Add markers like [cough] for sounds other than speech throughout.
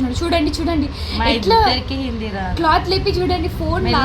మాట్లాడుతున్నాడు చూడండి చూడండి. ఎట్లా క్లాత్ లేపి చూడండి ఫోన్ అంటే-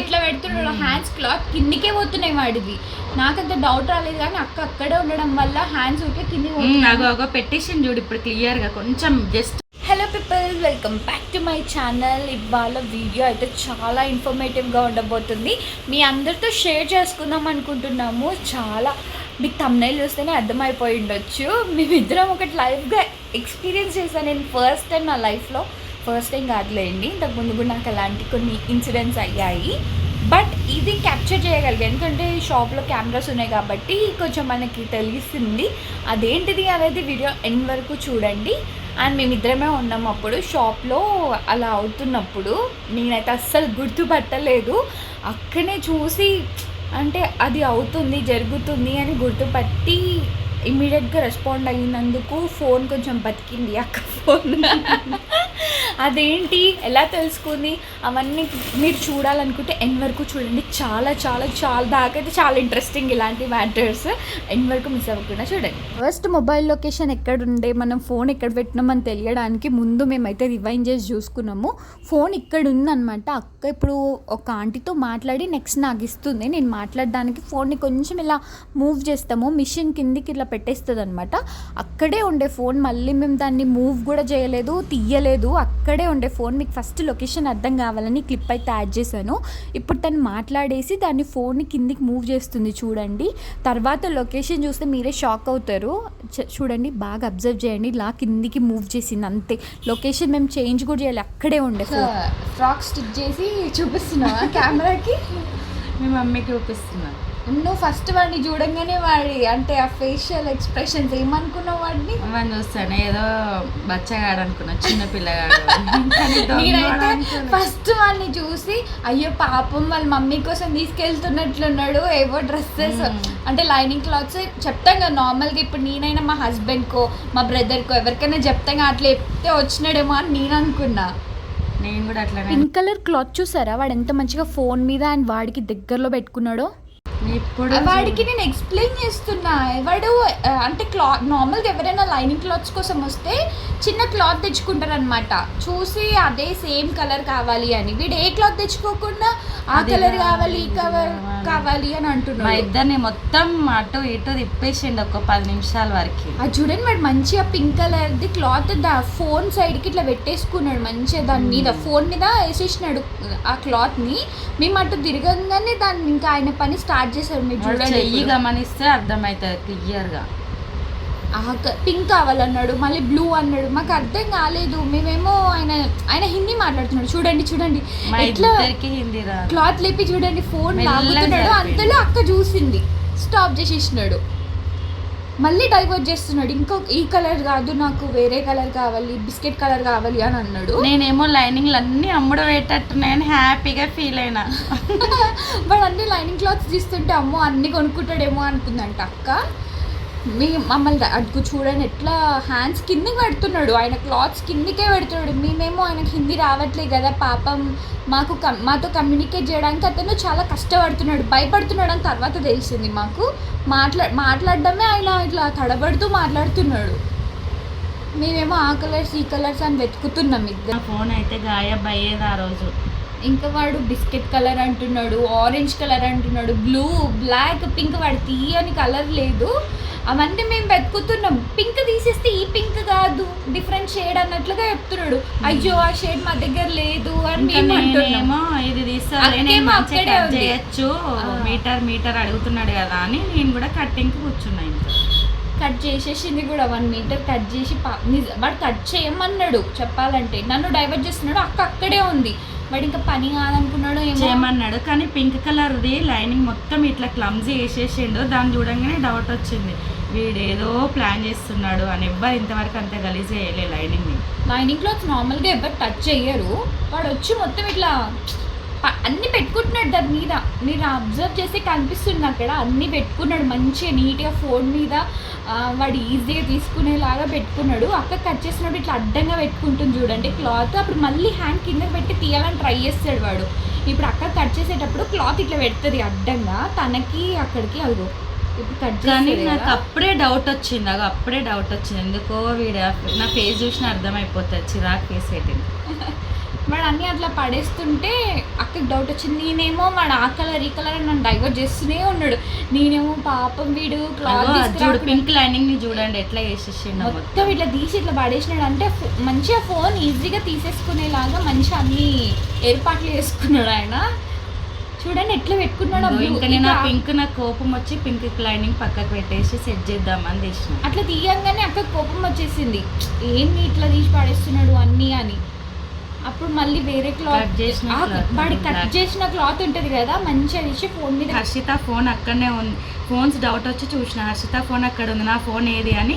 ఎట్లా పెడుతున్నాడు హ్యాండ్స్ క్లాత్ కిందికే పోతున్నాయి వాడివి నాకంత డౌట్ రాలేదు కానీ అక్క అక్కడే ఉండడం వల్ల హ్యాండ్స్ ఊకే కిందికి పోతున్నాయి. అగో అగో పెట్టేసి చూడు ఇప్పుడు క్లియర్గా. కొంచెం just hello people welcome back to my channel ఇవాళ వీడియో అయితే చాలా ఇన్ఫర్మేటివ్గా ఉండబోతుంది. మీ అందరితో షేర్ చేసుకుందాం అనుకుంటున్నాము. చాలా మీకు తమ్నైల్ చూస్తేనే అర్థమైపోయి ఉండొచ్చు. మేమిద్దరం ఒకటి లైఫ్గా ఎక్స్పీరియన్స్ చేశాను నేను ఫస్ట్ టైం నా లైఫ్లో ఫస్ట్ టైం కాదులేండి. ఇంతకు ముందు కూడా నాకు అలాంటి కొన్ని ఇన్సిడెంట్స్ అయ్యాయి. బట్ ఇది క్యాప్చర్ చేయగలిగా ఎందుకంటే షాప్లో కెమెరాస్ ఉన్నాయి కాబట్టి కొంచెం మనకి తెలుస్తుంది అదేంటిది అనేది వీడియో ఎండ్ వరకు చూడండి. అండ్ మేమిద్దరమే ఉన్నాం అప్పుడు. షాప్లో అలా అవుతున్నప్పుడు నేనైతే అస్సలు గుర్తుపట్టలేదు. అక్కనే చూసి అంటే అది అవుతుంది జరుగుతుంది అని గుర్తుపట్టి ఇమీడియట్గా రెస్పాండ్ అయినందుకు ఫోన్ కొంచెం బతికింది అక్క ఫోన్. అదేంటి? ఎలా తెలుసుకుంది? అవన్నీ మీరు చూడాలనుకుంటే ఎన్ వరకు చూడండి. చాలా చాలా చాలా దాకా అయితే చాలా ఇంట్రెస్టింగ్ ఇలాంటి మ్యాటర్స్ ఎన్ వరకు మిస్ అవ్వకుండా చూడండి. ఫస్ట్ మొబైల్ లొకేషన్ ఎక్కడ ఉండే మనం ఫోన్ ఎక్కడ పెట్టినామని తెలియడానికి ముందు మేమైతే రివైండ్ చేసి చూసుకున్నాము. ఫోన్ ఇక్కడ ఉందన్నమాట అక్క ఇప్పుడు ఒక ఆంటీతో మాట్లాడి నెక్స్ట్ నాకు ఇస్తుంది నేను మాట్లాడడానికి ఫోన్ని కొంచెం ఇలా మూవ్ చేస్తాము. మిషన్ కిందికి ఇట్లా పెట్టేస్తుంది అనమాట అక్కడే ఉండే ఫోన్ మళ్ళీ మేము దాన్ని మూవ్ కూడా చేయలేదు తీయలేదు. అక్కడే ఉండే ఫోన్ మీకు ఫస్ట్ లొకేషన్ అర్థం కావాలని క్లిప్ అయితే యాడ్ చేశాను. ఇప్పుడు తను మాట్లాడేసి దాన్ని ఫోన్ని కిందికి మూవ్ చేస్తుంది చూడండి. తర్వాత లొకేషన్ చూస్తే మీరే షాక్ అవుతారు. చ- చూడండి బాగా అబ్జర్వ్ చేయండి. ఇలా కిందికి మూవ్ చేసింది అంతే. లొకేషన్ మేము చేంజ్ కూడా చేయాలి. అక్కడే ఉండే ఫ్రాక్ స్టిచ్ చేసి చూపిస్తున్నావా కెమెరాకి? [laughs] మీ మమ్మీకి చూపిస్తున్నా. నువ్వు ఫస్ట్ వాడిని చూడంగానే వాడి అంటే ఆ ఫేషియల్ ఎక్స్ప్రెషన్స్ ఏమనుకున్నావు వాడిని? మనం చూస్తాను. ఏదో బచ్చగాడు అనుకున్నా చిన్న పిల్లగాడు. ఫస్ట్ వాడిని చూసి అయ్యో పాపం వాళ్ళ మమ్మీ కోసం తీసుకెళ్తున్నట్లున్నాడు ఏవో డ్రెస్సెస్. అంటే లైనింగ్ క్లాత్స్ చెప్తాం కదా నార్మల్గా ఇప్పుడు నేనైనా మా హస్బెండ్కో మా బ్రదర్కో ఎవరికైనా చెప్తాం కదా అట్లా చెప్తే వచ్చినాడేమో అని నేను అనుకున్నా. నేను కూడా అట్లనే పింక్ కలర్ క్లాత్ చూసారా? వాడు ఎంత మంచిగా ఫోన్ మీద అండ్ వాడికి దగ్గరలో పెట్టుకున్నాడో? వాడికి నేను ఎక్స్ప్లెయిన్ చేస్తున్నా. ఎవడు అంటే క్లాత్ నార్మల్గా ఎవరైనా లైనింగ్ క్లాత్స్ కోసం వస్తే చిన్న క్లాత్ తెచ్చుకుంటారు అనమాట చూసి అదే సేమ్ కలర్ కావాలి అని. వీడు ఏ క్లాత్ తెచ్చుకోకుండా ఆ కలర్ కావాలి, ఈ కలర్ కావాలి. అని మా అంటున్నాడు ఇద్దరిని మొత్తం అటు ఇటు తిప్పేసిండు ఒక పది నిమిషాల వరకు. అది చూడండి వాడు మంచిగా పింక్ కలర్ది క్లాత్ దా ఫోన్ సైడ్కి ఇట్లా పెట్టేసుకున్నాడు మంచిగా దాని మీద. ఫోన్ మీద వేసేసినాడు ఆ క్లాత్ని మేము అటు తిరగంగానే దాన్ని ఇంకా ఆయన పని స్టార్ట్ చేశారు మీరు ఇప్పుడు. గమనిస్తే అర్థమవుతుంది క్లియర్గా పింక్ కావాలన్నాడు మళ్ళీ బ్లూ అన్నాడు. మాకు అర్థం కాలేదు. మేమేమో ఆయన ఆయన హిందీ మాట్లాడుతున్నాడు. చూడండి చూడండి. క్లాత్ లేపి చూడండి ఫోన్. అంతలో అక్క చూసింది. స్టాప్ చేసేసినాడు. మళ్ళీ డైవర్ట్ చేస్తున్నాడు. ఇంకో ఈ కలర్ కాదు నాకు వేరే కలర్ కావాలి బిస్కెట్ కలర్ కావాలి అని అన్నాడు. నేనేమో లైనింగ్లు అన్ని అమ్ముడు పెట్టట్టున్నాయని హ్యాపీగా ఫీల్ అయినా. [laughs] వాడు అన్ని లైనింగ్ క్లాత్స్ తీస్తుంటే అమ్మో అన్ని కొనుక్కుంటాడేమో అనుకుందంట అక్క. మీ మమ్మల్ని అడుగు చూడండి ఎట్లా హ్యాండ్స్ కిందకి పెడుతున్నాడు. ఆయన క్లాత్స్ కిందికే పెడుతున్నాడు. మేమేమో ఆయనకు హిందీ రావట్లేదు కదా పాపం. మాకు మాతో కమ్యూనికేట్ చేయడానికి అతను చాలా కష్టపడుతున్నాడు. భయపడుతున్నాడు అని తర్వాత తెలిసింది మాకు. మాట్లా మాట్లాడడమే ఆయన ఇట్లా తడబడుతూ మాట్లాడుతున్నాడు. మేమేమో ఆ కలర్స్ ఈ కలర్స్ అని వెతుకుతున్నాం ఇద్దరు. ఫోన్ అయితే గాయబ్ అయ్యేది ఆ రోజు. ఇంకా వాడు బిస్కెట్ కలర్ అంటున్నాడు ఆరెంజ్ కలర్ అంటున్నాడు బ్లూ బ్లాక్ పింక్ వాడు తీయని కలర్ లేదు. అవన్నీ మేము వెతుకుతున్నాం. పింక్ తీసేస్తే ఈ పింక్ కాదు. డిఫరెంట్ షేడ్ అన్నట్లుగా చెప్తున్నాడు. అయ్యో ఆ షేడ్ మా దగ్గర లేదు అని మేము అంటున్నాం. నేనేమో ఇది. చేయొచ్చు. మీటర్ మీటర్ అడుగుతున్నాడు కదా అని నేను కూడా కట్టింగ్ కూర్చున్నా ఇంకా. కట్ చేసేసింది కూడా వన్ మీటర్ కట్ చేసి వాడు కట్ చేయమన్నాడు చెప్పాలంటే. నన్ను డైవర్ట్ చేస్తున్నాడు. అక్క అక్కడే ఉంది. వాడు ఇంకా పని కాదనుకున్నాడు చేయమన్నాడు కానీ పింక్ కలర్ది లైనింగ్ మొత్తం ఇట్లా క్లమ్జీ వేసేసిండు. దాన్ని చూడంగానే డౌట్ వచ్చింది. వీడు ఏదో ప్లాన్ చేస్తున్నాడు అని ఎవ్వరు ఇంతవరకు అంత గలీజ్ చేయలే లైనింగ్ లైనింగ్ క్లాత్స్ నార్మల్గా ఎవరు టచ్ చెయ్యరు వాడు వచ్చి మొత్తం ఇట్లా అన్ని పెట్టుకుంటున్నాడు దాని మీద. మీరు అబ్జర్వ్ చేస్తే కనిపిస్తుంది అక్కడ. అన్ని పెట్టుకున్నాడు. మంచిగా నీట్గా ఫోన్ మీద వాడు ఈజీగా తీసుకునేలాగా పెట్టుకున్నాడు. అక్క కట్ చేసినప్పుడు ఇట్లా అడ్డంగా పెట్టుకుంటుంది చూడండి. క్లాత్ అప్పుడు మళ్ళీ హ్యాండ్ కింద పెట్టి తీయాలని ట్రై చేస్తాడు వాడు. ఇప్పుడు అక్క కట్ చేసేటప్పుడు క్లాత్ ఇట్లా పెడుతుంది అడ్డంగా. తనకి అక్కడికి అదిగో. ఇప్పుడు కట్ కానీ నాకు. అప్పుడే డౌట్ వచ్చింది. అగో అప్పుడే డౌట్ వచ్చింది. ఎందుకో వీడ నా ఫేస్ చూసిన అర్థమైపోతుంది. చిరాకు ఫేస్ పెట్టింది [laughs] వాడు అన్ని అట్లా పడేస్తుంటే అక్కకి డౌట్ వచ్చింది. నేనేమో వాడు ఆ కలర్ ఈ కలర్ అని నన్ను డైవర్ట్ చేస్తూనే ఉన్నాడు. నేనేమో పాపం వీడు క్లాత్ చూడు పింక్ లైనింగ్ని చూడండి ఎట్లా చేసేసిండు మొత్తం ఇట్లా తీసి ఇట్లా పడేసినాడు. అంటే మంచిగా ఫోన్ ఈజీగా తీసేసుకునేలాగా మంచిగా అన్ని ఏర్పాట్లు చేసుకున్నాడు ఆయన. చూడండి ఎట్లా పెట్టుకున్నాడు ఇంకా నేను ఆ పింక్ నాకు కోపం వచ్చి పింక్ లైనింగ్ పక్కకు పెట్టేసి సెట్ చేద్దామని తీసిన. అట్లా తీయంగానే అక్క కోపం వచ్చేసింది. ఏంది ఇట్లా తీసి పడేస్తున్నాడు అన్ని అని. అప్పుడు మళ్ళీ వేరే క్లాత్ వాడి కట్. చేసిన క్లాత్ ఉంటది కదా మంచిగా తీసి ఫోన్ మీద హర్షిత ఫోన్ అక్కడనే ఉంది ఫోన్స్ డౌట్ వచ్చి చూసిన. హర్షిత ఫోన్ అక్కడ ఉంది నా ఫోన్ ఏది అని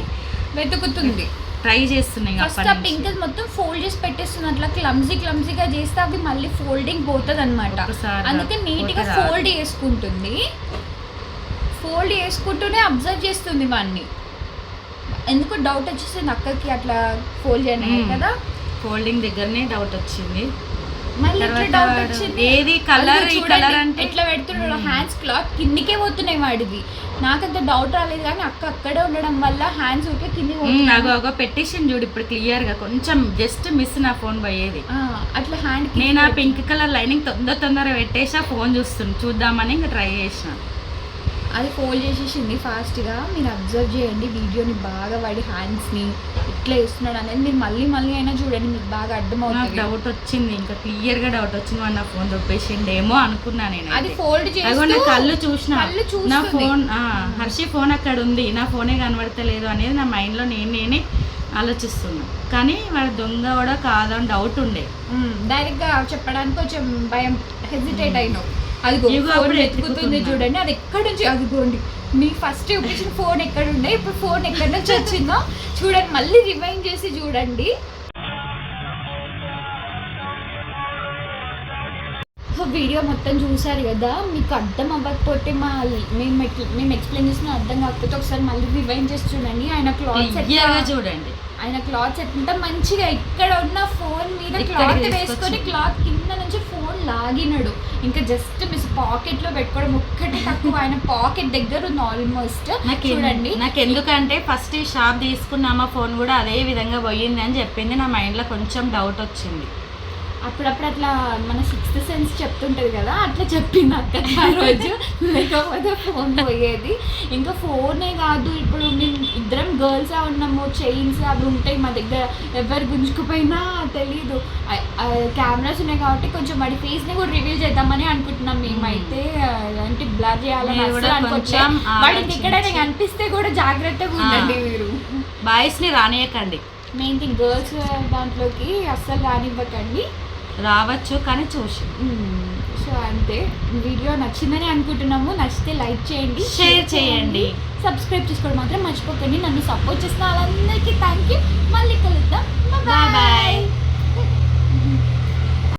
వెతుకుతుంది. ట్రై చేస్తున్నాయి ఫస్ట్ ఆ పింక్ మొత్తం ఫోల్డ్ చేసి పెట్టేస్తుంది అట్లా క్లమ్జీ క్లమ్జీగా చేస్తే అవి మళ్ళీ ఫోల్డింగ్ పోతుంది అనమాట అందుకే నీట్గా పోతే రాదు. ఫోల్డ్ చేసుకుంటుంది. ఫోల్డ్ చేసుకుంటూనే అబ్జర్వ్ చేస్తుంది వాడిని. ఎందుకు డౌట్ వచ్చేసింది అక్కకి అట్లా ఫోల్డ్ చేయను మ్మ్. కదా. ఫోల్డింగ్ దగ్గరనే డౌట్ వచ్చింది. ఏది ఈ చూడండి, colour అంటే- ఎట్లా పెడుతున్నాడు హ్యాండ్స్ క్లాత్ కిందికే పోతున్నాయి వాడివి. నాకంత డౌట్ రాలేదు కానీ అక్క అక్కడే ఉండడం వల్ల హ్యాండ్స్ ఊరికే కిందికి ఉమ్, పోతున్నాయి. అగో పెట్టేసింది చూడు ఇప్పుడు క్లియర్గా. కొంచెం జస్ట్ మిస్ నా ఫోన్ పోయేది. అట్లా హ్యాండ్ నేను ఆ పింక్ కలర్ లైనింగ్ తొందర తొందర పెట్టేసి ఆ ఫోన్ చూస్తుంది చూద్దామని ఇంకా ట్రై చేసిన. అది ఫోల్డ్ చేసేసింది ఫాస్ట్గా మీరు అబ్జర్వ్ చేయండి వీడియోని బాగా వాడి హ్యాండ్స్ని ఇట్లా వేస్తున్నాడు అనేది మీరు మళ్ళీ మళ్ళీ అయినా చూడండి మీకు బాగా నాకు అర్థమవుతుంది డౌట్ వచ్చింది ఇంకా క్లియర్గా డౌట్ వచ్చింది వాడు నా ఫోన్ దొబ్బేసిండేమో అనుకున్నా నేను అది ఫోల్డ్ చేస్తూ కళ్ళు చూసిన. నా. ఫోన్ హర్షి ఫోన్ అక్కడ ఉంది. నా ఫోనే కనబడతలేదు అనేది నా మైండ్లో నేను నేనే ఆలోచిస్తున్నా. కానీ వాడు దొంగ కూడా కాదని డౌట్ ఉండే. డైరెక్ట్గా చెప్పడానికి కొంచెం భయం హెజిటేట్ అయినావు. ఫోన్ వెతుకుతుంది వెతుకుతున్నా. చూడండి అది ఎక్కడి నుంచి అదిగోండి మీ ఫస్ట్ చూపించిన ఫోన్ ఎక్కడ ఉండే ఇప్పుడు ఫోన్ ఎక్కడి నుంచి వచ్చిందో చూడండి మళ్ళీ రివైండ్ చేసి చూడండి. వీడియో మొత్తం చూసారు కదా మీకు అర్థం అవ్వకపోతే మా మేము మేము ఎక్స్ప్లెయిన్ చేసిన అర్థం కాకపోతే ఒకసారి మళ్ళీ రివైండ్ చేసి చూడండి ఆయన గా చూడండి. ఆయన క్లాత్స్ ఎంత మంచిగా ఇక్కడ ఉన్న ఫోన్ మీద క్లాత్. వేసుకొని క్లాత్ కింద నుంచి ఫోన్ లాగినాడు. ఇంకా జస్ట్ మిస్ పాకెట్లో పెట్టుకోవడం ఒక్కటి తక్కువ. ఆయన పాకెట్ దగ్గర ఉంది ఆల్మోస్ట్. చూడండి. నాకు ఎందుకంటే ఫస్ట్ ఈ షాప్ తీసుకున్నామా ఫోన్ కూడా అదే విధంగా పోయింది అని చెప్పింది. నా మైండ్లో కొంచెం డౌట్ వచ్చింది. అప్పుడప్పుడు అట్లా మన సిక్స్త్ సెన్స్ చెప్తుంటది కదా అట్లా చెప్పింది అక్క ఆ రోజు. లేకపోతే ఫోన్ పోయేది. ఇంకా ఫోనే కాదు ఇప్పుడు మేము ఇద్దరం గర్ల్స్ ఉన్నాము చైన్స్ అవి ఉంటాయి మా దగ్గర. ఎవరు గుంజుకుపోయినా తెలీదు. కెమెరాస్ ఉన్నాయి కాబట్టి కొంచెం వాడి ఫేస్ని కూడా రివీల్ చేద్దామని అనుకుంటున్నాం మేమైతే. అంటే బ్లర్ చేయాలని మీరు అసలు కూడా అనుకోవట్లే కొంచెం వాడికి ఎక్కడైనా కనిపిస్తే కూడా జాగ్రత్తగా ఉండండి మీరు. బాయ్స్ని రానియకండి. మెయిన్ థింగ్ గర్ల్స్ దాంట్లోకి అస్సలు రానివ్వకండి. రావచ్చు కానీ చూసి. సో అంతే. వీడియో నచ్చిందని అనుకుంటున్నాము. నచ్చితే లైక్ చేయండి షేర్ చేయండి సబ్స్క్రైబ్ చేసుకోవడం మాత్రం మర్చిపోకండి. నన్ను సపోర్ట్ చేసిన వాళ్ళందరికీ థ్యాంక్ యూ. మళ్ళీ కలుద్దాం. Bye bye